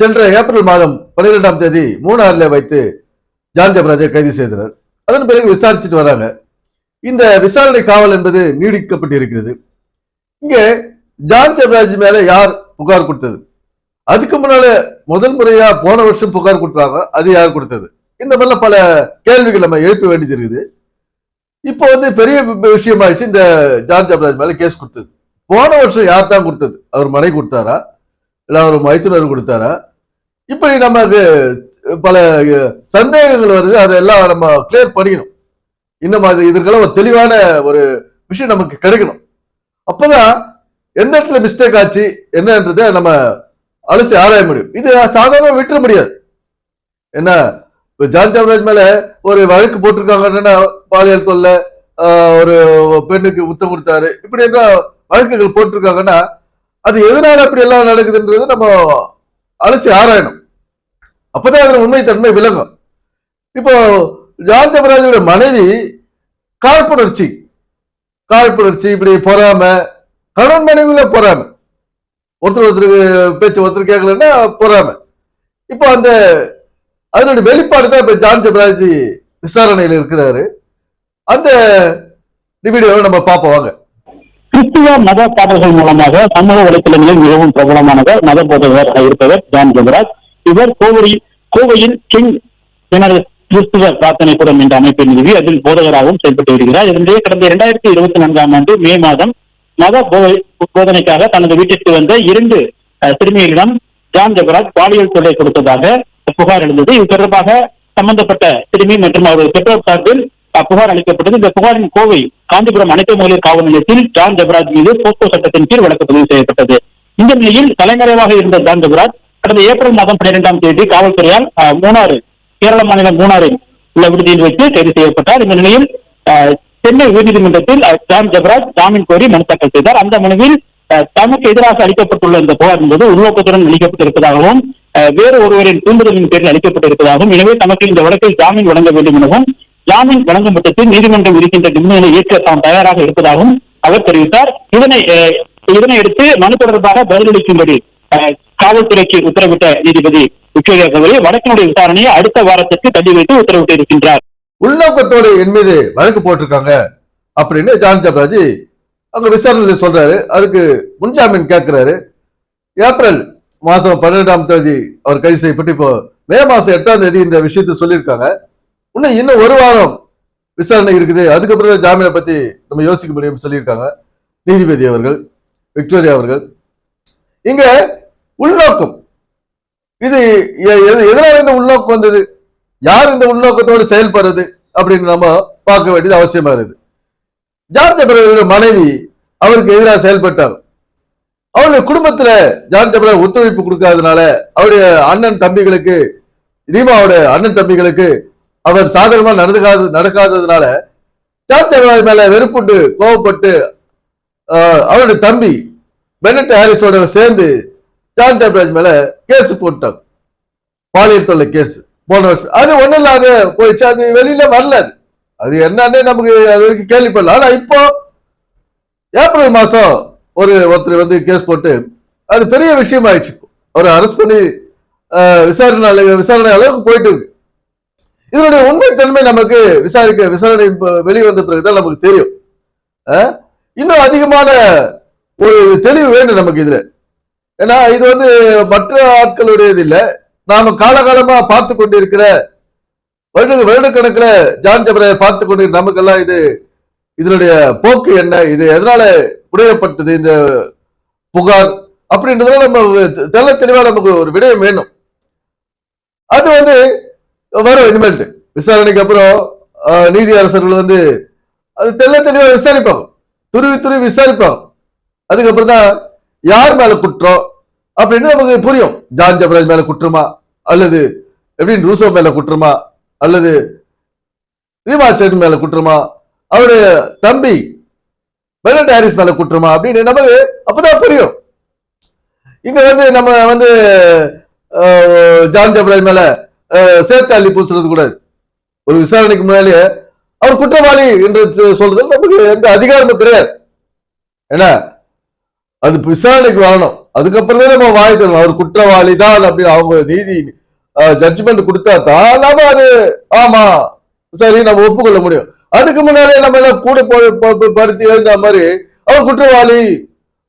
சென்ற ஏப்ரல் மாதம் பன்னிரெண்டாம் தேதி மூணாறில் வைத்து ஜான் ஜபராஜை கைது செய்தனர். அதன் பிறகு விசாரிச்சுட்டு வராங்க. இந்த விசாரணை காவல் என்பது நீடிக்கப்பட்டிருக்கிறது. இங்கே ஜான் ஜபராஜ் மேல யார் புகார் கொடுத்தது? அதுக்கு முன்னால முதல் முறையா போன வருஷம் புகார் கொடுத்தாங்க அது யார் கொடுத்தது? இந்த மாதிரிலாம் பல கேள்விகள் நம்ம எழுப்ப வேண்டியது இருக்குது. இப்போ வந்து பெரிய விஷயமாயிடுச்சு இந்த ஜான் ஜபராஜ் மேல கேஸ் கொடுத்தது. போன வருஷம் யார் தான் கொடுத்தது? அவர் மனை கொடுத்தாரா? இல்லை அவர் மைத்துனர் கொடுத்தாரா? இப்படி நமக்கு பல சந்தேகங்கள் வருது. அதெல்லாம் நம்ம கிளியர் பண்ணிக்கணும். இன்னும் அது இதற்கெல்லாம் ஒரு தெளிவான ஒரு விஷயம் நமக்கு கிடைக்கணும். அப்போதான் எந்த இடத்துல மிஸ்டேக் ஆச்சு என்னன்றதை நம்ம அலசி ஆராய முடியும். இது சாதாரணமாக விட்டுற முடியாது. என்ன இப்போ ஜான் சாம்ராஜ் மேலே ஒரு வழக்கு போட்டிருக்காங்கன்னா பாலியல் தொல்லை ஒரு பெண்ணுக்கு முத்தம் கொடுத்தாரு. இப்படி என்ன வழக்குகள் போட்டிருக்காங்கன்னா அது எதனால அப்படி எல்லாம் நடக்குதுன்றது நம்ம அலசி ஆராயணும். அப்பதான் உண்மை தன்மை விலங்கம் இப்போ ஜான் ஜபராஜோட மனைவி காழ்ப்புணர்ச்சி காழ்ப்புணர்ச்சி இப்படி பொறாம கணவன் மனைவியில பொறாம. ஒருத்தர் ஒருத்தருக்கு பேச்சு ஒருத்தர் கேட்கலன்னா பொறாம. இப்போ அந்த அதனுடைய வெளிப்பாடு தான் இப்போ ஜான் ஜபராஜ் விசாரணையில் இருக்கிறாரு. அந்த வீடியோவை நம்ம பார்ப்போம் வாங்க. கிறிஸ்துவ மத பாடல்கள் மூலமாக சமூக வலைத்தளங்களில் மிகவும் பிரபலமானவர் மத போதகர் இருப்பவர் ஜான் ஜெபராஜ் இவர் கோவையில் கோவையில் கிங் எனது கிறிஸ்துவ பிரார்த்தனை கூடம் என்ற அமைப்பை நிறுவி அதில் போதகராகவும் செயல்பட்டு வருகிறார். இதனிடையே கடந்த இரண்டாயிரத்தி இருபத்தி நான்காம் ஆண்டு மே மாதம் மத போதனைக்காக தனது வீட்டிற்கு வந்த இரண்டு சிறுமியரிடம் ஜான் ஜெகராஜ் பாலியல் தொல்லை கொடுத்ததாக புகார் எழுந்தது. இது தொடர்பாக சம்பந்தப்பட்ட சிறுமி மற்றும் அவரது பெற்றோர் சார்பில் புகார் அளிக்கப்பட்டது. இந்த புகாரின் கோவை காஞ்சிபுரம் அனைத்து மகளிர் காவல் நிலையத்தில் ஜான் ஜெபராஜ் மீது போஸ்கோ சட்டத்தின் கீழ் வழக்கு பதிவு செய்யப்பட்டது. இந்த நிலையில் தலைமறைவாக இருந்த ஜான் ஜெபராஜ் கடந்த ஏப்ரல் மாதம் பன்னிரெண்டாம் தேதி காவல்துறையால் மூணாறு கேரள மாநிலம் மூணாறில் உள்ள விடுதியில் வைத்து கைது செய்யப்பட்டார். இந்த நிலையில் சென்னை உயர்நீதிமன்றத்தில் ஜான் ஜெபராஜ் ஜாமீன் கோரி மனு தாக்கல் செய்தார். அந்த மனுவில் தமக்கு எதிராக அளிக்கப்பட்டுள்ள இந்த புகார் என்பது உள்நோக்கத்துடன் அளிக்கப்பட்டிருப்பதாகவும் அஹ், வேறு ஒருவரின் தூண்டுதலின் பேரில் அளிக்கப்பட்டிருப்பதாகவும் எனவே தமக்கு இந்த வழக்கில் ஜாமீன் வழங்க வேண்டும் எனவும் ஜாமீன் வழங்கும் பட்சத்தில் நீதிமன்றம் இருக்கின்ற நிபந்தனை ஏற்க தாம் தயாராக இருப்பதாகவும் அவர் தெரிவித்தார். இதனை இதனை எடுத்து மனு தொடர்பாக பதிலளிக்கும்படி அஹ், காவல்துறைக்கு உத்தரவிட்ட நீதிபதி விக்டோரியா கவலி வழக்கினுடைய விசாரணையை அடுத்த வாரத்திற்கு தள்ளி வைத்து உத்தரவிட்டு இருக்கின்றார் உள்நோக்கத்தோடு என் மீது வழக்கு போட்டிருக்காங்க அப்படின்னு ஜான் ஜபராஜ் அங்க விசாரணையில சொல்றாரு. அதுக்கு முன்ஜாமீன் கேட்கிறாரு ஏப்ரல் மாசம் பன்னிரெண்டாம் தேதி அவர் கைது செய்யப்பட்டு இப்போ மே மாசம் எட்டாம் தேதி இந்த விஷயத்தை சொல்லியிருக்காங்க. இன்னும் இன்னும் ஒரு வாரம் விசாரணை இருக்குது. அதுக்கப்புறம் தான் ஜாமீனை பத்தி நம்ம யோசிக்க முடியும்னு சொல்லியிருக்காங்க. நீதிபதி அவர்கள் விக்டோரியா அவர்கள். இங்க உள்நோக்கம். இது எ- எதனால இந்த உள்நோக்கம் வந்தது? யார் இந்த உள்நோக்கத்தோடு செயல்படுறது? அப்படின்னு நம்ம பார்க்க வேண்டியது அவசியமா இருக்குது. ஜார்ஜ் ஜபரவரோட மனைவி அவருக்கு எதிராக செயல்பட்டார். அவருடைய குடும்பத்துல ஜார்ஜ் ஜபரவ் ஒத்துழைப்பு கொடுக்காதனால அவருடைய அண்ணன் தம்பிகளுக்கு ரீமாவோட அண்ணன் தம்பிகளுக்கு அவர் சாதகமா நடந்துக்காத நடக்காததுனால ஜார்ஜ் ஜபரவ் மேல வெறுப்புண்டு கோவப்பட்டு அவருடைய தம்பி பெனட் ஹாரிஸோட சேர்ந்து ஜான் ஜபராஜ் மேல கேஸ் போட்டாங்க பாலியல் தொல்லை கேஸ். போன வருஷம். அது ஒன்றும் இல்லாத போயிடுச்சு. அது வெளியில வரல அது. அது என்னன்னே நமக்கு அது வரைக்கும் கேள்விப்படல. ஆனா இப்போ ஏப்ரல் மாசம் ஒரு ஒருத்தர் வந்து கேஸ் போட்டு அது பெரிய விஷயம் ஆயிடுச்சு இப்போ. அரெஸ்ட் பண்ணி விசாரணை அளவு- விசாரணை அளவுக்கு போயிட்டு இருக்கு. இதனுடைய உண்மைத்தன்மை நமக்கு விசாரிக்க விசாரணை வெளிவந்த பிறகுதான் நமக்கு தெரியும். இன்னும் அதிகமான ஒரு தெளிவு வேண்டும் நமக்கு இதுல. ஏன்னா இது வந்து மற்ற ஆட்களுடையது இல்லை. நாம காலகாலமா பார்த்து கொண்டிருக்கிற வருட வருடக்கணக்கில் ஜான் ஜபரை பார்த்து கொண்டு நமக்கெல்லாம் இது இதனுடைய போக்கு என்ன? இது எதனால உடையப்பட்டது இந்த புகார்? அப்படின்றதுல நம்ம தெல்ல தெளிவா நமக்கு ஒரு விடயம் வேணும். அது வந்து வரும் இனிமேல்ட்டு. விசாரணைக்கு அப்புறம் நீதி அரசர்கள் வந்து அது தெல்ல தெளிவா விசாரிப்பாங்க. துருவி துருவி விசாரிப்பாங்க. அதுக்கப்புறம் தான் யார் மேல குற்றம்? அப்படின்னு நமக்கு புரியும். ஜான் ஜபராஜ் மேல குற்றமா? அல்லது எப்படின்னு ரூசோ மேல குற்றமா? அல்லது ரீமா செட் மேல குற்றமா? அவருடைய தம்பி பெனட் ஹாரிஸ் மேல குற்றமா? அப்படின்னு நமக்கு அப்பதான் புரியும். இங்க வந்து நம்ம வந்து ஜான் ஜபராஜ் மேல சேர்த்து அள்ளி பூசுறது கூடாது ஒரு விசாரணைக்கு முன்னாலேயே அவர் குற்றவாளி என்று சொல்றதுல நமக்கு எந்த அதிகாரமும் கிடையாது. என்ன அது விசாரணைக்கு வரணும். அதுக்கப்புறம் தான் நம்ம வாய் தரணும். அவர் குற்றவாளி தான் அப்படின்னு அவங்க நீதி ஜட்ஜ்மெண்ட் கொடுத்தா தான் நம்ம அது ஆமா சரி நம்ம ஒப்புக்கொள்ள முடியும். அதுக்கு முன்னாலே நம்ம எல்லாம் கூட படுத்தி எழுந்த மாதிரி அவர் குற்றவாளி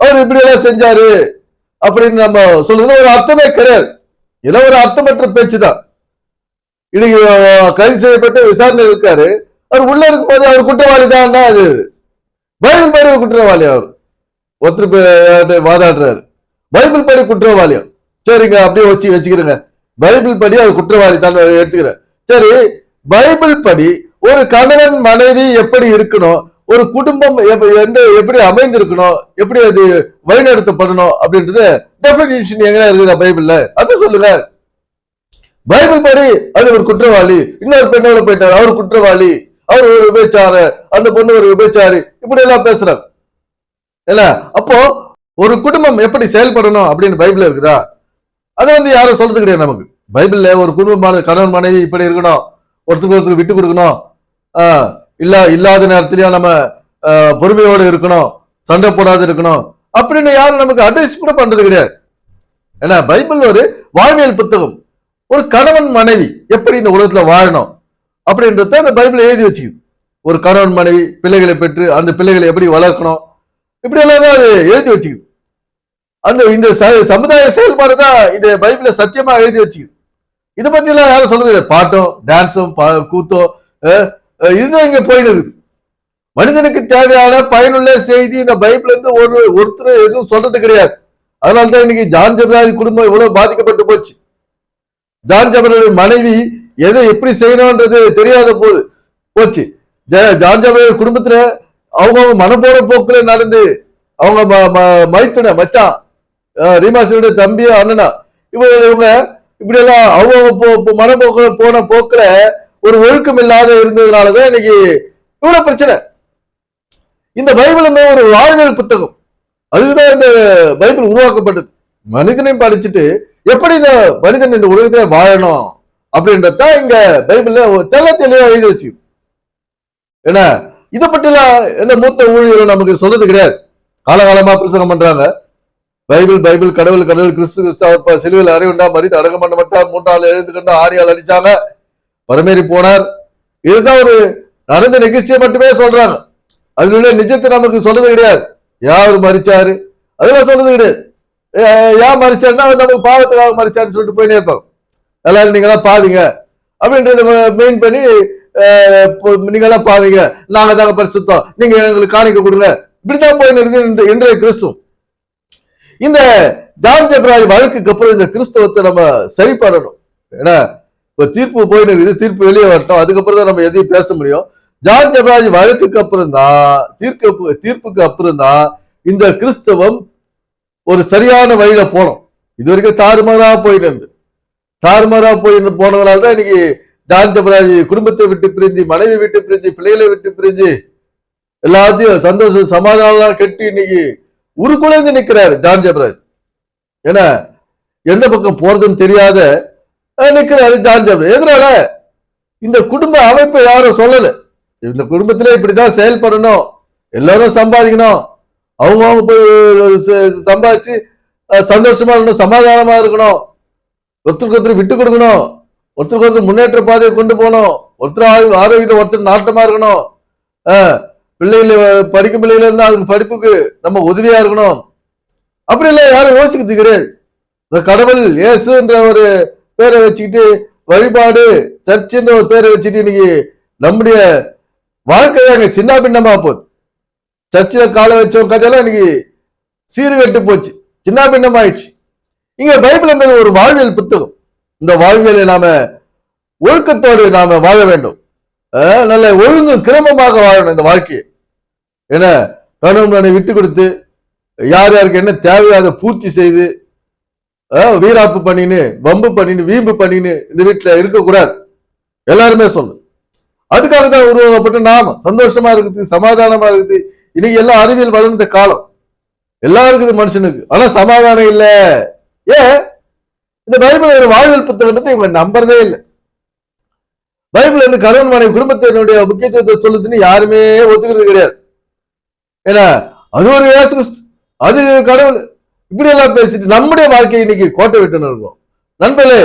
அவர் இப்படி எல்லாம் செஞ்சாரு அப்படின்னு நம்ம சொல்றது ஒரு அர்த்தமே கிடையாது. இதெல்லாம் ஒரு அர்த்தமற்ற பேச்சு தான் இன்னைக்கு கைது செய்யப்பட்டு விசாரணை இருக்காரு. அவர் உள்ள இருக்கும்போது அவர் குற்றவாளி தான் அது? பைபிள் படி குற்றவாளி அவர். ஒருத்தர் வாதாடுறாரு. பைபிள் படி குற்றவாளியம் சரிங்க அப்படியே வச்சு வச்சுக்கிறேங்க. பைபிள் படி அது குற்றவாளி தான் எடுத்துக்கிறேன். சரி பைபிள் படி ஒரு கணவன் மனைவி எப்படி இருக்கணும் ஒரு குடும்பம் எந்த எப்படி அமைந்திருக்கணும் எப்படி அது வழிநடத்தப்படணும் அப்படின்றது டெபினிஷன் எங்க இருக்குதா பைபிள்ல? அதை சொல்லுங்க. பைபிள் படி அது ஒரு குற்றவாளி. இன்னொரு பெண்ணோட போயிட்டார்? அவர் குற்றவாளி. அவர் ஒரு விபச்சார. அந்த பொண்ணு ஒரு விபச்சாரி. இப்படி எல்லாம் பேசுறாங்க என்ன அப்போ ஒரு குடும்பம் எப்படி செயல்படணும் அப்படின்னு பைபிள் இருக்குதா? அதை வந்து யாரும் சொல்றது கிடையாது நமக்கு. பைபிள்ல ஒரு குடும்பமான கணவன் மனைவி இப்படி இருக்கணும். ஒருத்தருக்கு ஒருத்தர் விட்டு கொடுக்கணும். இல்ல இல்லாத நேரத்திலயும் நம்ம பொறுமையோடு இருக்கணும். சண்டை போடாது இருக்கணும். அப்படின்னு யாரும் நமக்கு அட்வைஸ் கூட பண்றது கிடையாது. ஏன்னா பைபிள் ஒரு வாழ்வியல் புத்தகம். ஒரு கணவன் மனைவி எப்படி இந்த உலகத்துல வாழணும் அப்படின்றத அந்த பைபிள் எழுதி வச்சுக்குது. ஒரு கணவன் மனைவி பிள்ளைகளை பெற்று அந்த பிள்ளைகளை எப்படி வளர்க்கணும்? இப்படி எல்லாம் தான் அது எழுதி வச்சுக்குது. அந்த இந்த ச- சமுதாய செயல்பாடு தான் இந்த பைபிள சத்தியமா எழுதி வச்சுக்குது. இதை பத்தி எல்லாம் யாரும் சொல்றது பாட்டும் டான்ஸும் பா- கூத்தும் இதுதான் இங்க போயிட்டு இருக்குது. மனிதனுக்கு தேவையான பயனுள்ள செய்தி இந்த பைபிள் இருந்து ஒரு ஒருத்தர் எதுவும் சொல்றது கிடையாது. அதனால தான் இன்னைக்கு ஜான் ஜபராஜ் குடும்பம் இவ்வளவு பாதிக்கப்பட்டு போச்சு. ஜான் ஜபராஜ் மனைவி எதை எப்படி செய்யணும்ன்றது தெரியாத போது போச்சு. ஜ- ஜான் ஜபராஜ் குடும்பத்துல அவங்கவுங்க மனப்போற போக்குல நடந்து அவங்க ம- ம- மைத்துன மச்சான். ரீமாசினுடைய தம்பியோ அண்ணனா? இவங்க இவங்க இப்படி எல்லாம் அவங்க போ- போன போக்கில் ஒரு ஒழுக்கம் இல்லாத இருந்ததுனாலதான் இன்னைக்கு இவ்வளவு பிரச்சனை. இந்த பைபிளுமே ஒரு வாழ்வியல் புத்தகம். அதுதான் இந்த பைபிள் உருவாக்கப்பட்டது. மனிதனையும் படிச்சுட்டு எப்படி இந்த மனிதன் இந்த உலகத்துல வாழணும் அப்படின்றத இங்க பைபிள்ல தெல்ல தெள்ள தெளிவா எழுதி வச்சு ஏன்னா இதை பற்றிலாம் எந்த மூத்த ஊழியரும் நமக்கு சொல்றது கிடையாது. காலகாலமா பிரசங்கம் பண்றாங்க. பைபிள் பைபிள் கடவுள் கடவுள் கிறிஸ்து கிறிஸ்து சிலுவில் சிலுவையில் அறிவுண்டா மறித்து அடக்கம் பண்ண மாட்டார் மூன்றாள் எழுதுகின்ற ஆரியால் அடிச்சாங்க. பரமேறி போனார். இதுதான் ஒரு நடந்த நிகழ்ச்சியை மட்டுமே சொல்றாங்க. அதுல உள்ள நிஜத்தை நமக்கு சொல்றது கிடையாது. யார் மறிச்சாரு அதெல்லாம் சொல்றது கிடையாது. ஏன் மறிச்சாருன்னா நமக்கு பாவத்துக்காக மறிச்சாருன்னு சொல்லிட்டு போயினே இருப்பாங்க. எல்லாரும் நீங்களாம் பாவீங்க. அப்படின்றத மெயின் பண்ணி அஹ், இப்போ நீங்களாம் பாவீங்க. நாங்க தாங்க பரிசுத்தோம். நீங்க எங்களுக்கு காணிக்க கொடுங்க. இப்படிதான் போயின்னு இருக்குது இன்றைய கிறிஸ்துவம். இந்த ஜான் ஜெபராஜ் வழக்குக்கு அப்புறம் இந்த கிறிஸ்தவத்தை நம்ம சரி பண்ணணும். ஏன்னா இப்ப தீர்ப்பு போயின்னு இருக்குது தீர்ப்பு வெளியே வரட்டும் அதுக்கப்புறம் தான் நம்ம எதையும் பேச முடியும். ஜான் ஜெபராஜ் வழக்குக்கு அப்புறம் தான் தீர்ப்பு தீர்ப்புக்கு அப்புறம் தான் இந்த கிறிஸ்தவம் ஒரு சரியான வழியில போனோம். இது வரைக்கும் தாறுமாறா போயிட்டு இருந்து. தாறுமாறா போயிட்டு போனதுனால தான் இன்னைக்கு ஜான் ஜெபராஜ் குடும்பத்தை விட்டு பிரிஞ்சு மனைவி விட்டு பிரிஞ்சு பிள்ளைகளை விட்டு பிரிஞ்சு எல்லாத்தையும் சந்தோஷம் சமாதானம் கெட்டு இன்னைக்கு உருக்குலைந்து நிற்கிறாரு ஜான் ஜெபராஜ் ஏன்னா எந்த பக்கம் போறதுன்னு தெரியாத நிற்கிறாரு ஜான் ஜெபராஜ் எதனால? இந்த குடும்ப அமைப்பை யாரும் சொல்லல. இந்த குடும்பத்திலே இப்படிதான் செயல்படணும். எல்லாரும் சம்பாதிக்கணும். அவங்க அவங்க போய் சம்பாதிச்சு சந்தோஷமா இருக்கணும் சமாதானமா இருக்கணும். ஒருத்தருக்கு ஒருத்தர் விட்டு கொடுக்கணும். ஒருத்தருக்கு ஒருத்தர் முன்னேற்ற பாதையை கொண்டு போகணும். ஒருத்தர் ஆரோக்கிய- ஒருத்தர் நாட்டமா இருக்கணும். பிள்ளைகள் படிக்கும் பிள்ளைகள் இருந்தால் அதுக்கு படிப்புக்கு நம்ம உதவியா இருக்கணும். அப்படி இல்லை யாரும் யோசிக்கிறது கிடையாது இந்த கடவுள் இயேசுன்ற ஒரு பேரை வச்சுக்கிட்டு வழிபாடு சர்ச்சுன்ற ஒரு பேரை வச்சுட்டு இன்னைக்கு நம்முடைய வாழ்க்கை அங்க சின்ன பின்னமா போகுது. சர்ச்சில் காலை வச்சோம் கதையெல்லாம் இன்னைக்கு சீர்கட்டு போச்சு. சின்ன பின்னமாயிடுச்சு இங்க பைபிள் என்பது ஒரு வாழ்வியல் புத்தகம். இந்த வாழ்வியலை நாம ஒழுக்கத்தோடு நாம வாழ வேண்டும். நல்ல ஒழுங்கும் கிரமமாக வாழணும் இந்த வாழ்க்கையை. ஏன்னா கணவன் விட்டு கொடுத்து யார் யாருக்கு என்ன தேவையோ அதை பூர்த்தி செய்து வீராப்பு பண்ணின்னு வம்பு பண்ணின்னு வீம்பு பண்ணின்னு இந்த வீட்டில் இருக்கக்கூடாது. எல்லாருமே சொல்லு. அதுக்காக தான் உருவாக்கப்பட்ட நாம சந்தோஷமா இருக்குது சமாதானமா இருக்குது. இன்னைக்கு எல்லாம் அறிவியல் வளர்ந்த காலம். எல்லாம் இருக்குது மனுஷனுக்கு. ஆனா சமாதானம் இல்லை. ஏன் இந்த பைபிள் ஒரு வாழ்வியல் புத்தகத்தை இவங்க நம்புறதே இல்லை. பைபிள் வந்து கணவன் மனைவி குடும்பத்தினுடைய முக்கியத்துவத்தை சொல்லுதுன்னு யாருமே ஒத்துக்கிறது கிடையாது. ஏன்னா அது ஒரு இயேசு அது கடவுள். இப்படி எல்லாம் பேசிட்டு நம்முடைய வாழ்க்கையை இன்னைக்கு கோட்டை விட்டு இருக்கோம் நண்பர்களே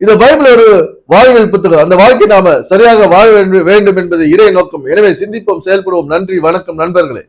இந்த பைபிள் ஒரு வாழ்வியல் புத்தகம். அந்த வாழ்க்கை நாம சரியாக வாழ வேண்டும் வேண்டும் என்பது இறை நோக்கம். எனவே சிந்திப்போம் செயல்படுவோம். நன்றி வணக்கம் நண்பர்களே.